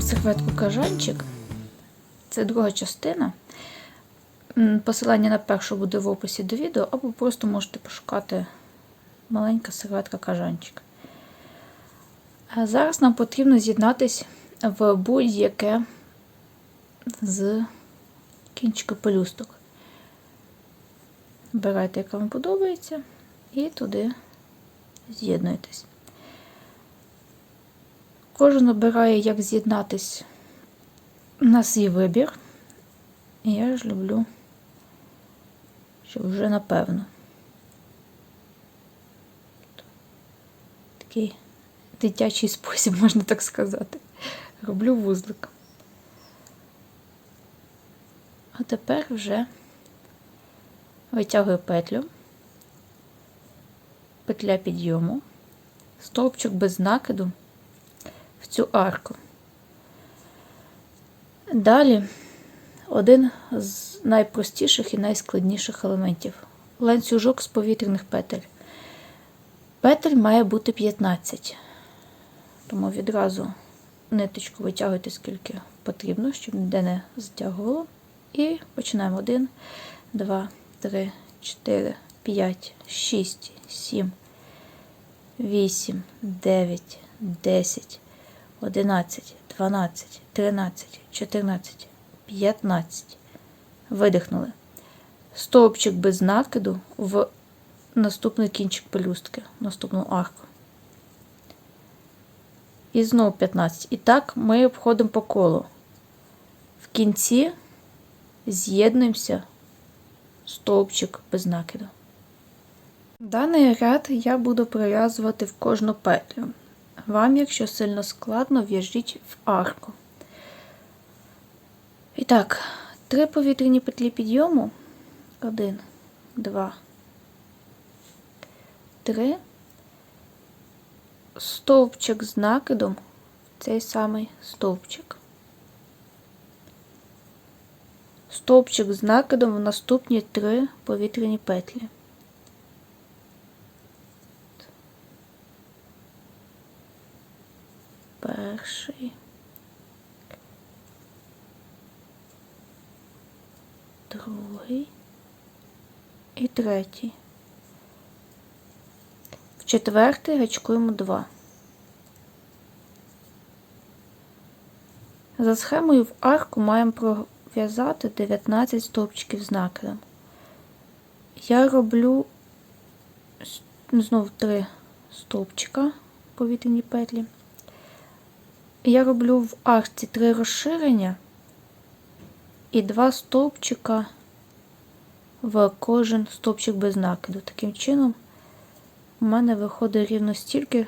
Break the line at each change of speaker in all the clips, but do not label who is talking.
серветку кажанчик. Це друга частина. Посилання на першу буде в описі до відео, або просто можете пошукати маленька серветка кажанчик. Зараз нам потрібно з'єднатись в будь-яке з кінчика пелюсток. Обирайте, яка вам подобається, і туди з'єднуйтесь. Кожен обирає, як з'єднатись. Нас є вибір. І я ж люблю, щоб вже напевно. Такий дитячий спосіб, можна так сказати. Роблю вузлик. А тепер вже витягую петлю, петля підйому, стовпчик без накиду в цю арку. Далі один з найпростіших і найскладніших елементів ланцюжок з повітряних петель. Петель має бути 15, тому відразу ниточку витягуйте скільки потрібно, щоб ніде не затягувало. І починаємо 1, 2, 3, 4, 5, 6, 7, 8, 9, 10, 11, 12, 13, 14, 15. Видихнули. Стовпчик без накиду в наступний кінчик пелюстки, наступну арку. І знову 15. І так ми обходимо по колу. В кінці з'єднуємося стовпчик без накиду. Даний ряд я буду прив'язувати в кожну петлю. Вам, якщо сильно складно, в'яжіть в арку. І так, три повітряні петлі підйому. Один, два, три. Стовпчик з накидом, цей самий стовпчик. Стовпчик з накидом в наступні три повітряні петлі. Перший. Другий і третій. В четвертий гачкуємо два. За схемою в арку маємо пров'язати 19 стовпчиків з накидом. Я роблю знову 3 стовпчика повітряні петлі. Я роблю в арці 3 розширення і 2 стовпчика в кожен стовпчик без накиду. Таким чином, у мене виходить рівно стільки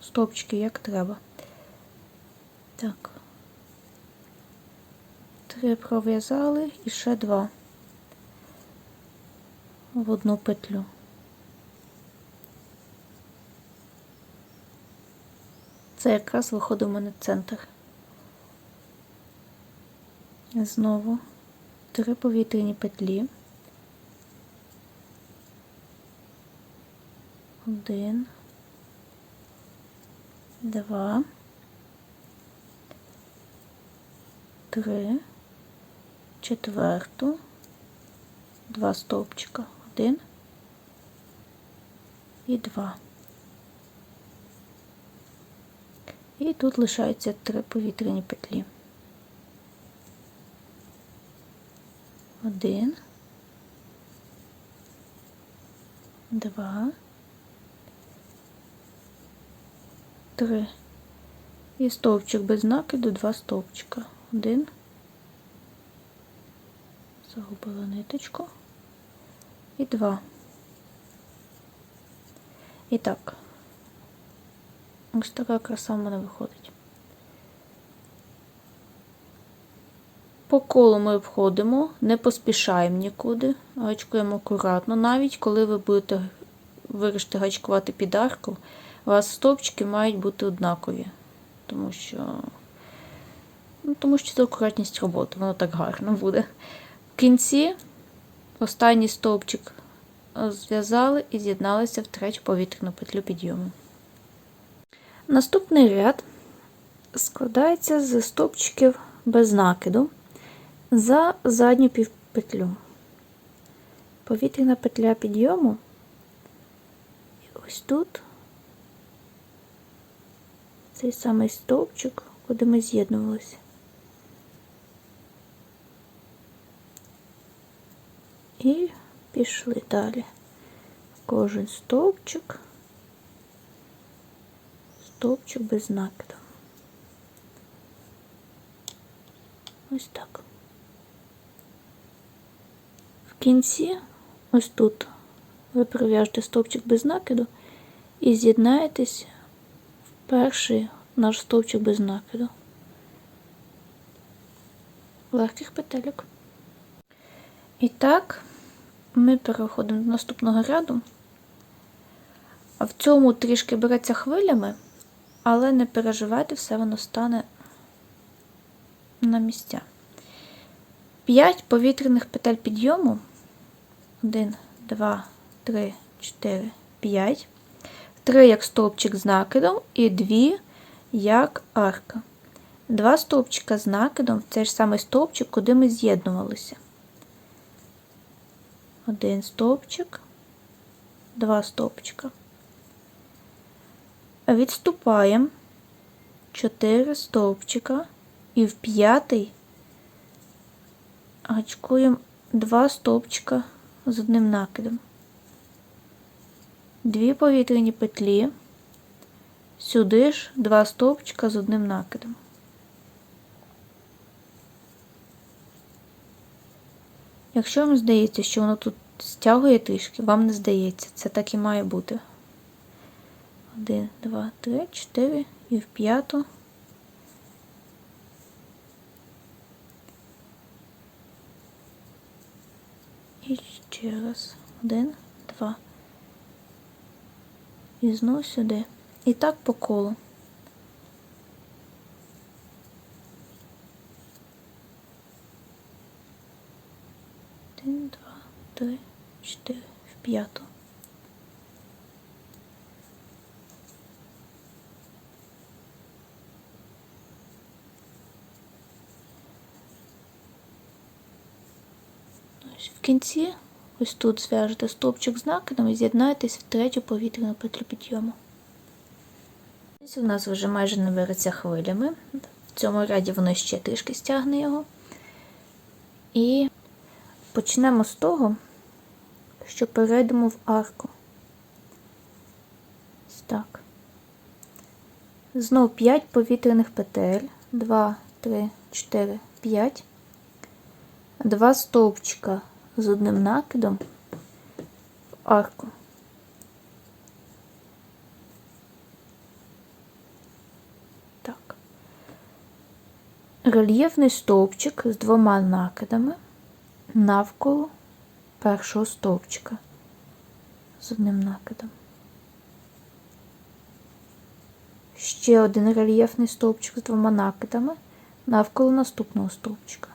стовпчиків, як треба. Так. Три пров'язали і ще два в одну петлю. Це якраз виходить у мене центр. Знову три повітряні петлі. Один, два, три, четверту, два стовпчика, один і два. І тут лишаються три повітряні петлі. Один, два, три. І стовпчик без накиду, два стовпчика. Один. Загубила ниточку. І два. І так. Ось така краса в мене виходить. По колу ми обходимо, не поспішаємо нікуди, гачкуємо акуратно. Навіть коли ви будете вирішити гачкувати під арку, у вас стовпчики мають бути однакові, тому що ну, тому що це акуратність роботи, воно так гарно буде. В кінці останній стовпчик зв'язали і з'єдналися в третю повітряну петлю підйому. Наступний ряд складається з стовпчиків без накиду за задню півпетлю. Повітряна петля підйому. І ось тут цей самий стовпчик, куди ми з'єднувалися. І пішли далі. Кожен стовпчик, стовпчик без накиду. Ось так. В кінці, ось тут, ви пров'яжете стовпчик без накиду і з'єднаєтесь в перший наш стовпчик без накиду. Легких петельок. І так, ми переходимо до наступного ряду. В цьому трішки береться хвилями, але не переживайте, все воно стане на місця. 5 повітряних петель підйому. 1, 2, 3, 4, 5. 3 як стовпчик з накидом і 2 як арка. Два стовпчика з накидом в цей ж самий стовпчик, куди ми з'єднувалися. Один стовпчик, два стовпчика. Відступаємо 4 стовпчика і в п'ятий гачкуємо два стовпчика з одним накидом. Дві повітряні петлі, сюди ж два стовпчика з одним накидом. Якщо вам здається, що воно тут стягує трішки, вам не здається, це так і має бути. Один, два, три, чотири і в п'яту. І ще раз. Один, два. І знов сюди. І так по колу. Один, два, три, чотири, в п'яту. Ось В кінці, ось тут зв'яжете стовпчик з накидом і з'єднаєтесь в третю повітряну петлю підйому. Ось у нас вже майже не береться хвилями. В цьому ряді воно ще трішки стягне його. І почнемо з того, що перейдемо в арку. Ось так. Знов 5 повітряних петель. 2, 3, 4, 5. Два стовпчика з одним накидом в арку. Так. Рельєфний стовпчик з двома накидами навколо першого стовпчика з одним накидом. Ще один рельєфний стовпчик з двома накидами навколо наступного стовпчика.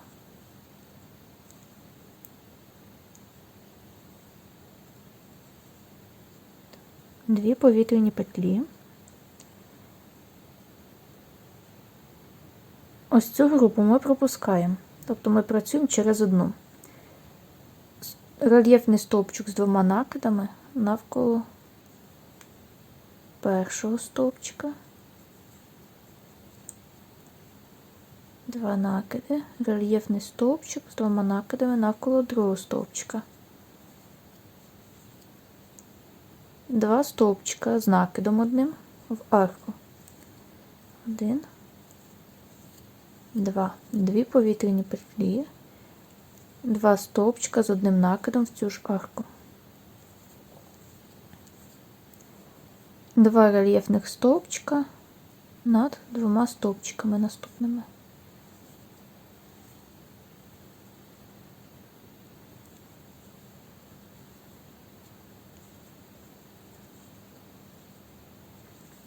Дві повітряні петлі. Ось цю групу ми пропускаємо, тобто ми працюємо через одну. Рельєфний стовпчик з двома накидами навколо першого стовпчика. Два накиди, рельєфний стовпчик з двома накидами навколо другого стовпчика. Два стовпчика з накидом одним в арку. Один, два, дві повітряні петлі, два стовпчика з одним накидом в цю ж арку. Два рельєфних стовпчика над двома стовпчиками наступними.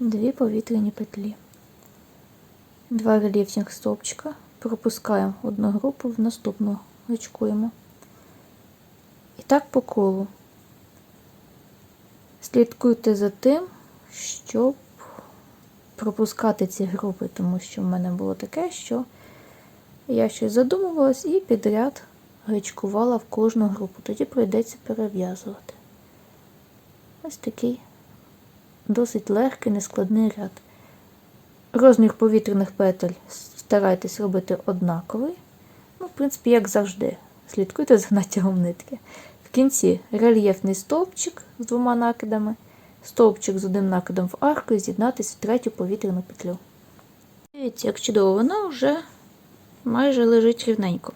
Дві повітряні петлі. Два рельєфних стовпчика. Пропускаємо одну групу в наступну гачкуємо. І так по колу. Слідкуйте за тим, щоб пропускати ці групи, тому що в мене було таке, що я щось задумувалась і підряд гачкувала в кожну групу. Тоді прийдеться перев'язувати. Ось такий досить легкий, нескладний ряд. Розмір повітряних петель старайтесь робити однаковий. Ну, в принципі, як завжди, слідкуйте за натягом нитки. В кінці рельєфний стовпчик з двома накидами, стовпчик з одним накидом в арку і з'єднатися в третю повітряну петлю. Дивіться, як чудово, вона вже майже лежить рівненько.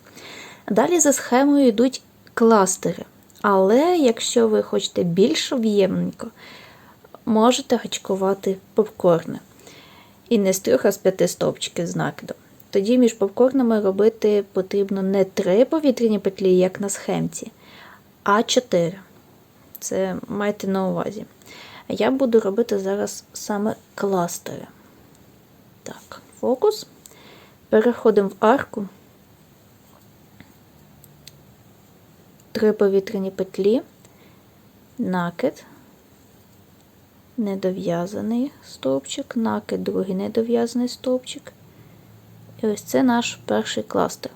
Далі за схемою йдуть кластери. Але якщо ви хочете більш об'ємненько, можете гачкувати попкорни. І не з трьох, а з п'яти стовпчиків з накидом. Тоді між попкорнами робити потрібно не три повітряні петлі, як на схемці, а чотири. Це майте на увазі. Я буду робити зараз саме кластери. Так, фокус. Переходимо в арку. Три повітряні петлі, накид, недов'язаний стовпчик, накид, другий недов'язаний стовпчик. І ось це наш перший кластер.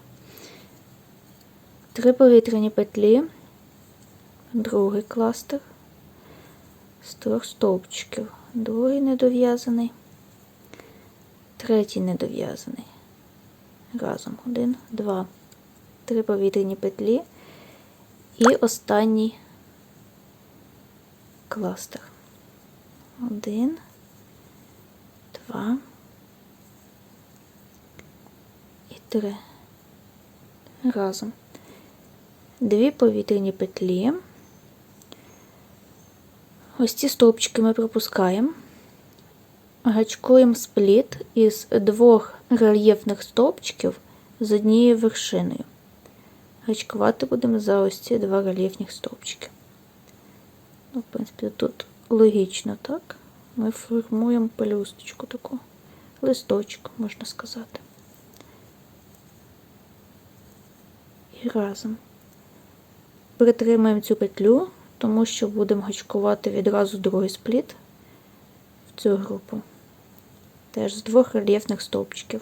Три повітряні петлі, другий кластер з трьох стовпчиків, другий недов'язаний, третій недов'язаний. Разом один, два, три повітряні петлі і останній кластер. Один, два і три. Разом. Дві повітряні петлі. Ось ці стовпчики ми пропускаємо. Гачкуємо спліт із двох рельєфних стовпчиків з однією вершиною. Гачкувати будемо за ось ці два рельєфних стовпчики. Ну, в принципі, тут логічно, так? Ми формуємо пелюсточку таку, листочок, можна сказати. І разом. Притримаємо цю петлю, тому що будемо гачкувати відразу другий спліт в цю групу. Теж з двох рельєфних стовпчиків.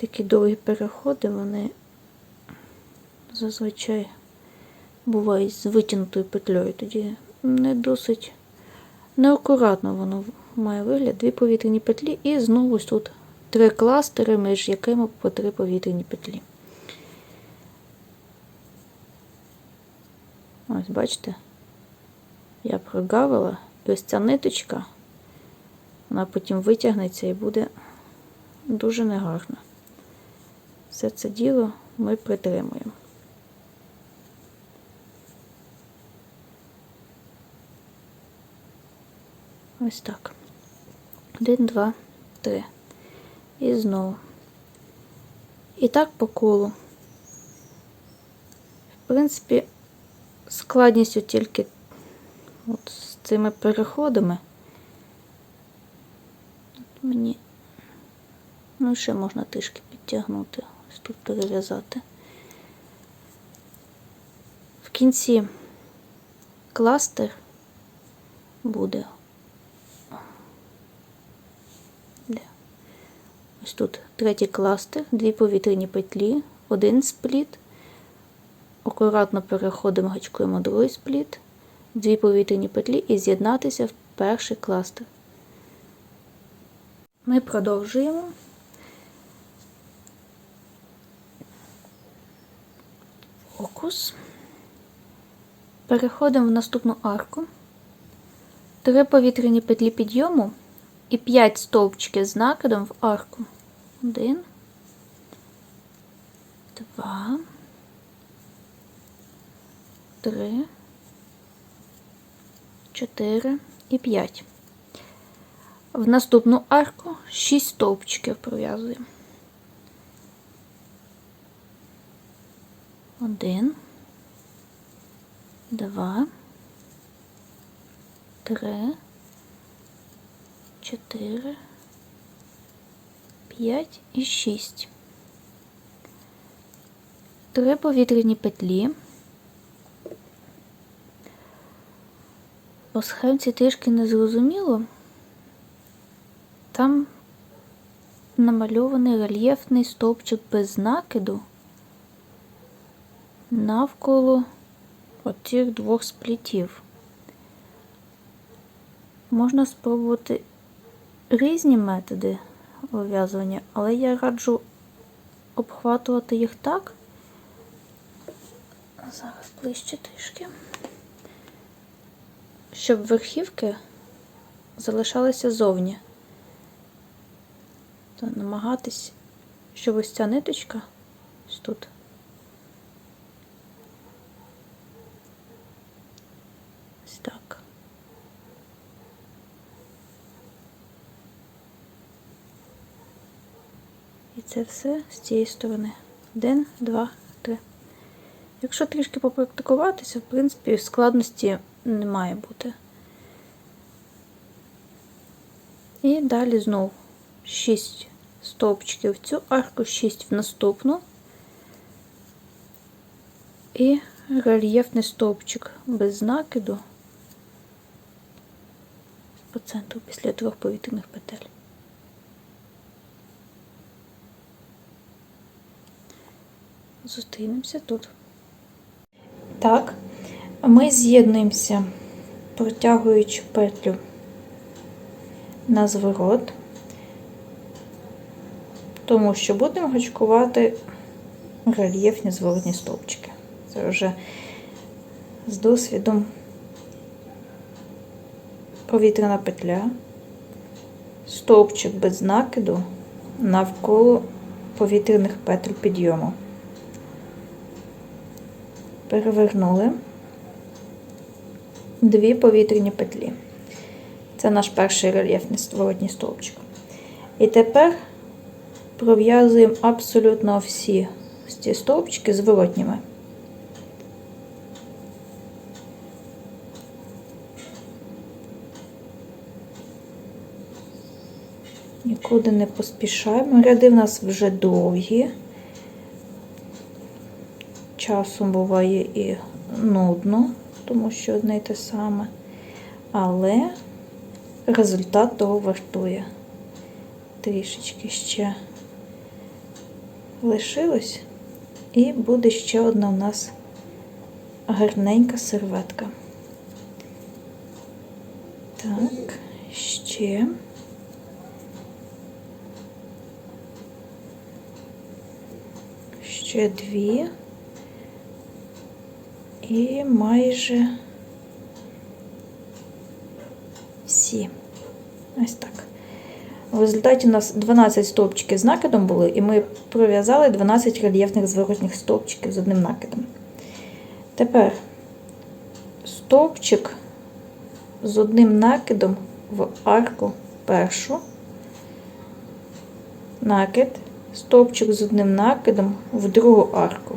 Такі довгі переходи, вони зазвичай бувають з витягнутою петлею. Тоді не досить неакуратно воно має вигляд. Дві повітряні петлі і знову ось тут три кластери, між якими по три повітряні петлі. Ось, бачите, я прогавила, і ось ця ниточка, вона потім витягнеться і буде дуже негарно. Все це діло ми притримуємо. Ось так. Один, два, три. І знову. І так по колу. В принципі, складністю тільки от з цими переходами. От мені, ну, ще можна трішки підтягнути, ось тут перев'язати. В кінці кластер буде. Де? Ось тут третій кластер, дві повітряні петлі, один спліт. Акуратно переходимо, гачкуємо другий спліт, дві повітряні петлі і з'єднатися в перший кластер. Ми продовжуємо. Фокус. Переходимо в наступну арку. Три повітряні петлі підйому і 5 стовпчиків з накидом в арку. Один, два, три, чотири і п'ять. В наступну арку 6 стовпчиків пров'язуємо. Один, два, три, чотири, п'ять і шість. Три повітряні петлі. По схемці трішки не зрозуміло. Там намальований рельєфний стовпчик без накиду навколо оцих двох сплітів. Можна спробувати різні методи вив'язування, але я раджу обхватувати їх так. Зараз ближче трішки. Щоб верхівки залишалися зовні. Та намагатись, щоб ось ця ниточка ось тут. Ось. І це все з цієї сторони. Один, два, три. Якщо трішки попрактикуватися, в принципі, складності не має бути. І далі знову 6 стовпчиків в цю арку, 6 в наступну. І рельєфний стовпчик без накиду по центру після трьох повітряних петель. Зустрінемося тут. Так, ми з'єднуємося, протягуючи петлю на зворот, тому що будемо гачкувати рельєфні зворотні стовпчики. Це вже з досвідом повітряна петля, стовпчик без накиду навколо повітряних петель підйому. Перевернули дві повітряні петлі. Це наш перший рельєфний зворотній стовпчик. І тепер пров'язуємо абсолютно всі ці стовпчики зворотніми. Нікуди не поспішаємо. Ряди в нас вже довгі. Часом буває і нудно, тому що одне й те саме. Але результат того вартує. Трішечки ще лишилось, і буде ще одна у нас гарненька серветка. Так, ще. Ще дві. І майже всі. Ось так. В результаті у нас 12 стовпчиків з накидом були, і ми пров'язали 12 рельєфних зворотних стовпчиків з одним накидом. Тепер стовпчик з одним накидом в арку першу, накид, стовпчик з одним накидом в другу арку.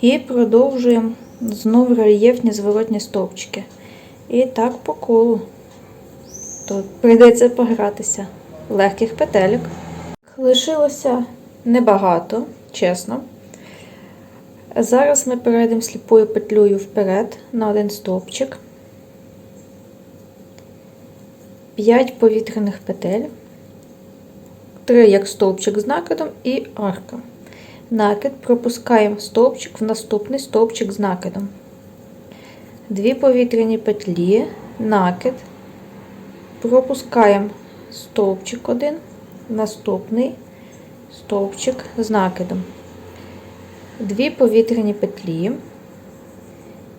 І продовжуємо знову рельєфні зворотні стовпчики. І так по колу. Тут прийдеться погратися легких петелек. Лишилося небагато, чесно. Зараз ми перейдемо сліпою петлею вперед на один стовпчик. 5 повітряних петель, 3 як стовпчик з накидом і арка. Накид пропускаємо стовпчик в наступний стовпчик з накидом. Дві повітряні петлі, накид, пропускаємо стовпчик один, наступний стовпчик з накидом. Дві повітряні петлі,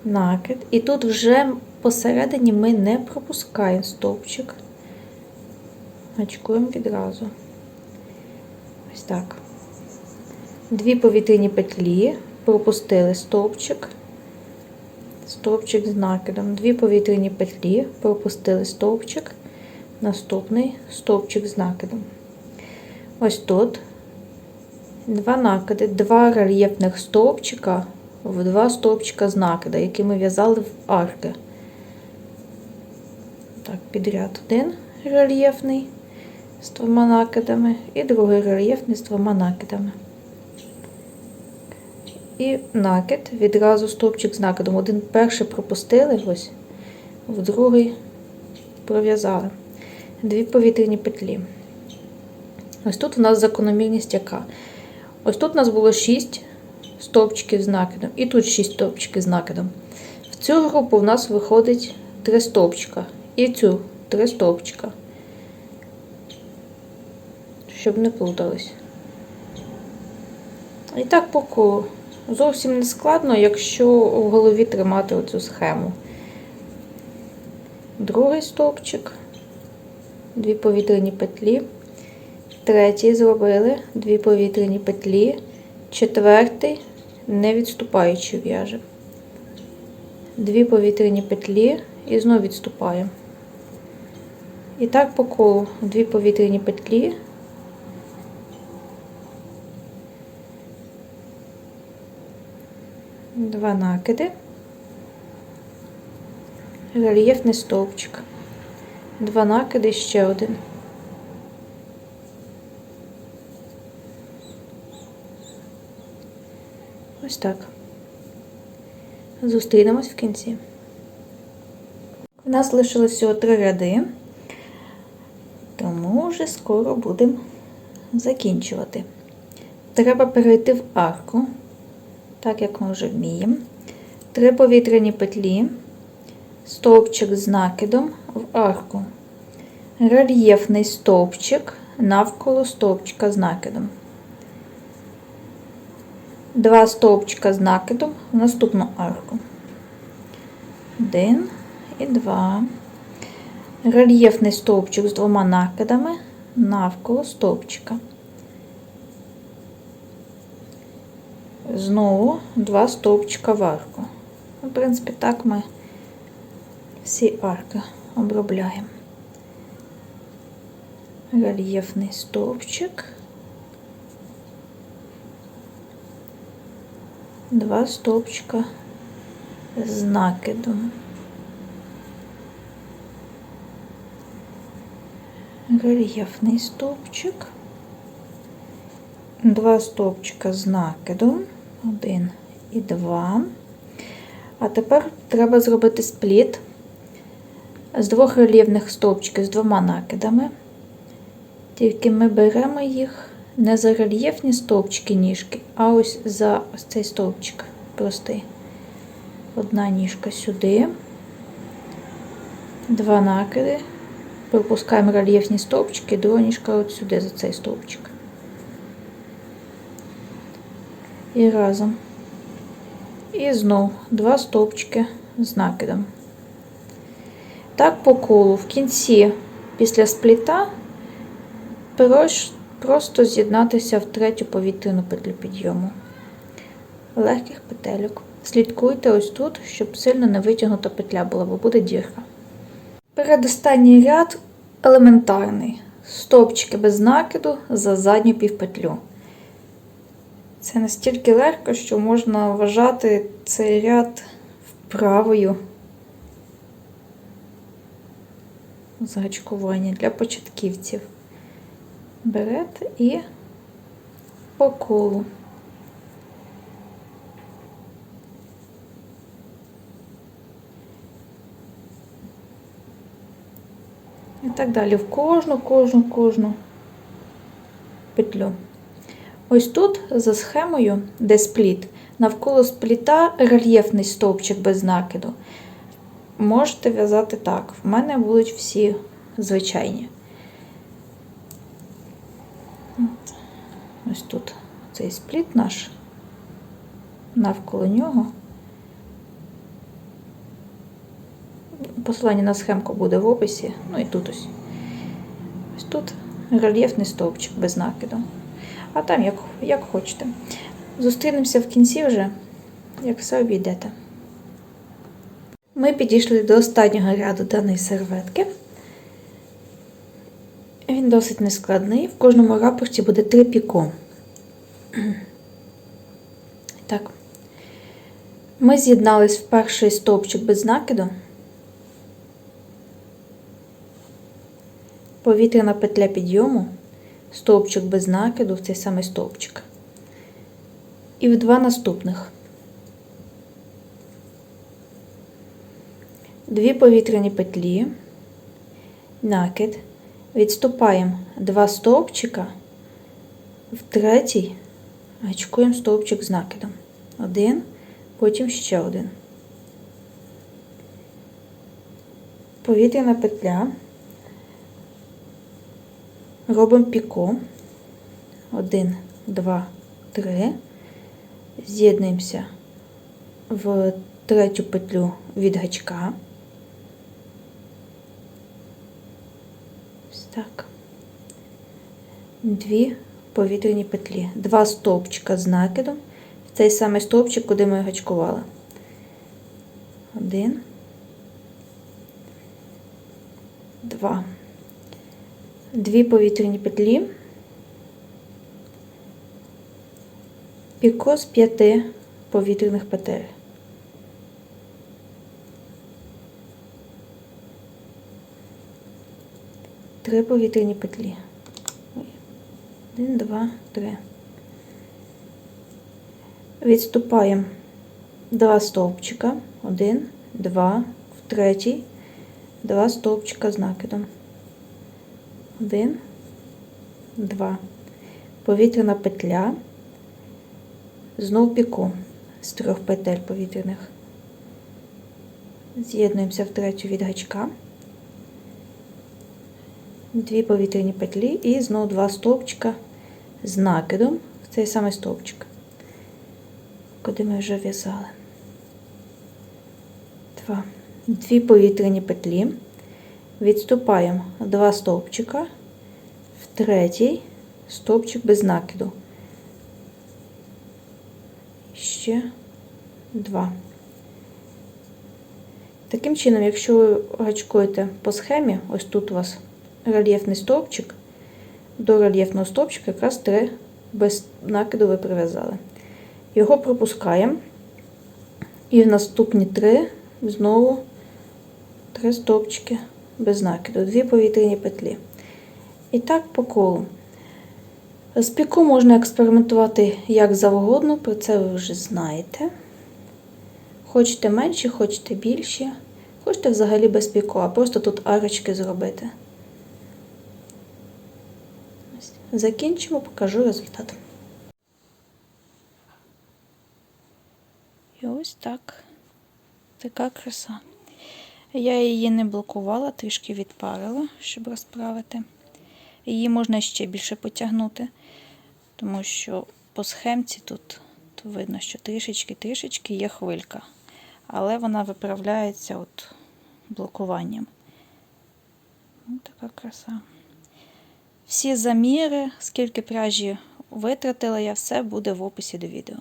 накид. І тут вже посередині ми не пропускаємо стовпчик, гачкуємо відразу. Ось так. Дві повітряні петлі, пропустили стовпчик, стовпчик з накидом, дві повітряні петлі, пропустили стовпчик, наступний стовпчик з накидом. Ось тут два накиди, два рельєфних стовпчика в два стовпчика з накида, які ми в'язали в арки. Так, підряд один рельєфний, з двома накидами, і другий рельєфний з двома накидами. І накид, відразу стовпчик з накидом. Один перший пропустили, ось, в другий пров'язали. Дві повітряні петлі. Ось тут у нас закономірність яка. Ось тут у нас було 6 стовпчиків з накидом, і тут 6 стовпчиків з накидом. В цю групу в нас виходить 3 стовпчика. І цю 3 стовпчика. Щоб не плутались. І так по колу. Зовсім не складно, якщо в голові тримати оцю схему. Другий стовпчик, дві повітряні петлі. Третій зробили дві повітряні петлі. Четвертий, не відступаючи в'яжемо. Дві повітряні петлі і знову відступаємо. І так по колу дві повітряні петлі. Два накиди. Рельєфний стовпчик. Два накиди, ще один. Ось так. Зустрінемось в кінці. У нас лишилось всього три ряди, тому вже скоро будемо закінчувати. Треба перейти в арку, так як ми вже вміємо. Три повітряні петлі, стовпчик з накидом в арку, рельєфний стовпчик навколо стовпчика з накидом. Два стовпчика з накидом в наступну арку. Один і два. Рельєфний стовпчик з двома накидами навколо стовпчика. Знову два стовпчика в арку. В принципі, так ми всі арки обробляємо. Рельєфний стовпчик. Два стовпчика з накидом. Рельєфний стовпчик. Два стовпчика з накидом. Один і два. А тепер треба зробити спліт з двох рельєфних стовпчиків з двома накидами. Тільки ми беремо їх не за рельєфні стовпчики ніжки, а ось за ось цей стовпчик простий. Одна ніжка сюди, два накиди. Пропускаємо рельєфні стовпчики, друга ніжка от сюди за цей стовпчик. І разом. І знов два стовпчики з накидом. Так по колу в кінці після спліта просто з'єднатися в третю повітряну петлю підйому. Легких петельок. Слідкуйте ось тут, щоб сильно не витягнута петля була, бо буде дірка. Передостанній ряд елементарний. Стовпчики без накиду за задню півпетлю. Це настільки легко, що можна вважати цей ряд вправою загачкування для початківців. Берете і по колу. І так далі в кожну, кожну, кожну петлю. Ось тут за схемою, де спліт, навколо спліта рельєфний стовпчик без накиду. Можете в'язати так. В мене будуть всі звичайні. Ось тут цей спліт наш, навколо нього. Посилання на схемку буде в описі, ну і тут ось. Ось тут рельєфний стовпчик без накиду. А там як, як хочете. Зустрінемося в кінці вже, як все обійдете. Ми підійшли до останнього ряду даної серветки. Він досить нескладний. В кожному рапорті буде три піко. Так. Ми з'єднались в перший стовпчик без накиду. повітряна петля підйому, стовпчик без накиду в цей самий стовпчик. І в два наступних. Дві повітряні петлі, накид, відступаємо два стовпчика, в третій гачкуємо стовпчик з накидом. Один, потім ще один. Повітряна петля. Робимо піко. Один, два, три. З'єднуємося в третю петлю від гачка. Ось так. Дві повітряні петлі. Два стовпчика з накидом. Цей самий стовпчик, куди ми гачкували. Один. Два. Дві повітряні петлі. Піко з п'яти повітряних петель. Три повітряні петлі. Один, два, три. Відступаємо два стовпчика. Один, два, в третій, два стовпчика з накидом. Один, два. Повітряна петля. Знов піку з трьох петель повітряних. З'єднуємося в третю від гачка. Дві повітряні петлі і знову два стовпчика з накидом в цей самий стовпчик, куди ми вже в'язали. Два. Дві повітряні петлі. Відступаємо два стовпчика в третій стовпчик без накиду. Ще два. Таким чином, якщо ви гачкуєте по схемі, ось тут у вас рельєфний стовпчик, до рельєфного стовпчика якраз три без накиду ви прив'язали. Його пропускаємо. І в наступні три знову три стовпчики без накиду, дві повітряні петлі. І так по колу. З піку можна експериментувати як завгодно, про це ви вже знаєте. Хочете менші, хочете більші, хочете взагалі без піку, а просто тут арочки зробити. Закінчимо, покажу результат. І ось так. Така краса. Я її не блокувала, трішки відпарила, щоб розправити. Її можна ще більше потягнути, тому що по схемці тут, тут видно, що трішечки-трішечки є хвилька. Але вона виправляється от блокуванням. Ось така краса. Всі заміри, скільки пряжі витратила, я все буде в описі до відео.